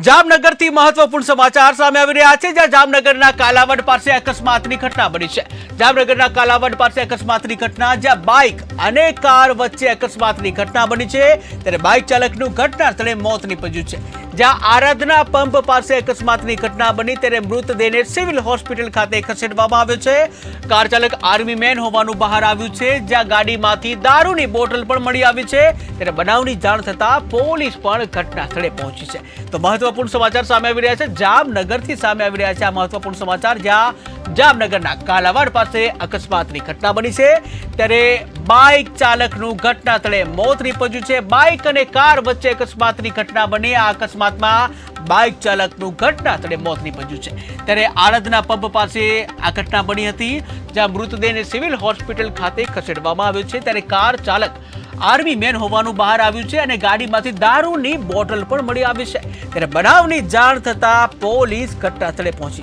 જામનગરથી મહત્વપૂર્ણ સમાચાર સામે આવી રહ્યા છે, જ્યાં જામનગરના કાલાવડ પાસે અકસ્માતની ઘટના બની છે. જામનગરના કાલાવડ પાસે અકસ્માતની ઘટના, જ્યાં બાઇક અને કાર વચ્ચે અકસ્માતની ઘટના બની છે. ત્યારે બાઇક ચાલકનું ઘટના સ્થળે મોત નીપજ્યું છે. જ્યાં આરાધના પંપ પાસે અકસ્માતની ઘટના બની, ત્યારે મૃતદેહને સિવિલ હોસ્પિટલ ખાતે ખસેડવામાં આવ્યો છે. કાર ચાલક આર્મી મેન હોવાનું બહાર આવ્યું છે, જ્યાં ગાડીમાંથી દારૂની બોટલ પણ મળી આવી છે. ત્યારે બનાવની જાણ થતા પોલીસ પણ ઘટના સ્થળે પહોંચી છે. તો મહત્વપૂર્ણ સમાચાર સામે આવી રહ્યા છે. જામનગરથી સામે આવી રહ્યા છે આ મહત્વપૂર્ણ સમાચાર, જ્યાં જામનગરના કાલાવાડ પાસે અકસ્માતની ઘટના બની છે. ત્યારે બાઇક ચાલકનું ઘટના સ્થળે મોત નીપજ્યું છે. બાઇક અને કાર વચ્ચે અકસ્માતની ઘટના બની. આ અકસ્માતમાં બાઇક ચાલકનું ઘટના સ્થળે મોત નીપજ્યું છે. ત્યારે આણંદના પંપ પાસે આ ઘટના બની હતી, જ્યાં મૃતદેહને સિવિલ હોસ્પિટલ ખાતે ખસેડવામાં આવ્યો છે. ત્યારે કાર ચાલક આર્મી મેન હોવાનું બહાર આવ્યું છે અને ગાડીમાંથી દારૂની બોટલ પણ મળી આવી છે. ત્યારે બનાવની જાણ થતા પોલીસ ઘટનાસ્થળે પહોંચી.